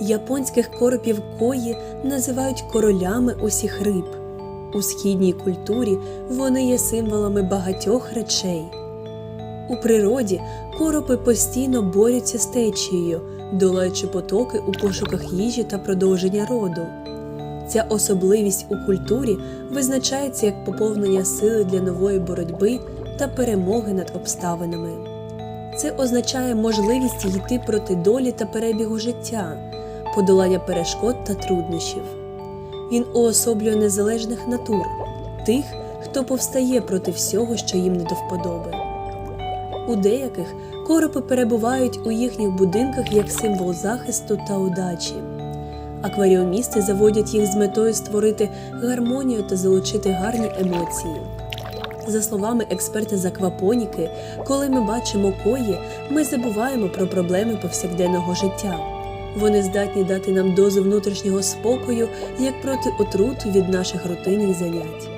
Японських коропів кої називають королями усіх риб. У східній культурі вони є символами багатьох речей. У природі коропи постійно борються з течією, долаючи потоки у пошуках їжі та продовження роду. Ця особливість у культурі визначається як поповнення сили для нової боротьби та перемоги над обставинами. Це означає можливість йти проти долі та перебігу життя, подолання перешкод та труднощів. Він уособлює незалежних натур, тих, хто повстає проти всього, що їм не до вподоби. У деяких коропи перебувають у їхніх будинках як символ захисту та удачі. Акваріумісти заводять їх з метою створити гармонію та залучити гарні емоції. За словами експерта з аквапоніки, коли ми бачимо кої, ми забуваємо про проблеми повсякденного життя. Вони здатні дати нам дозу внутрішнього спокою як проти отруту від наших рутинних занять.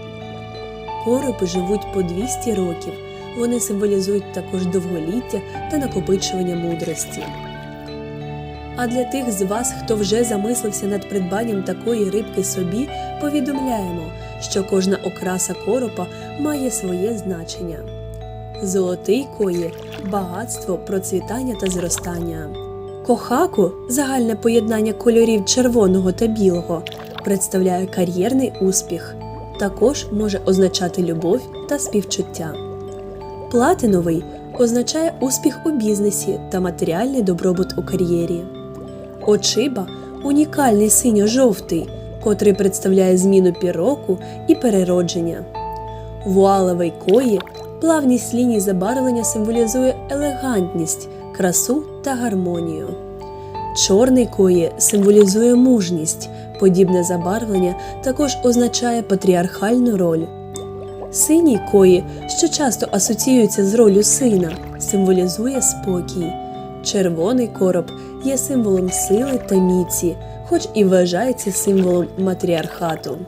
Коропи живуть по 200 років. Вони символізують також довголіття та накопичування мудрості. А для тих з вас, хто вже замислився над придбанням такої рибки собі, повідомляємо, що кожна окраса коропа має своє значення. Золотий кої багатство, процвітання та зростання. Кохаку загальне поєднання кольорів червоного та білого представляє кар'єрний успіх, також може означати любов та співчуття. Платиновий означає успіх у бізнесі та матеріальний добробут у кар'єрі. Очиба унікальний синьо-жовтий, котрий представляє зміну піроку і переродження. Вуалевий кої плавність ліній забарвлення символізує елегантність, красу та гармонію. Чорний кої символізує мужність, подібне забарвлення також означає патріархальну роль. Синій кої, що часто асоціюється з роллю сина, символізує спокій. Червоний короб є символом сили та міці, хоч і вважається символом матріархату.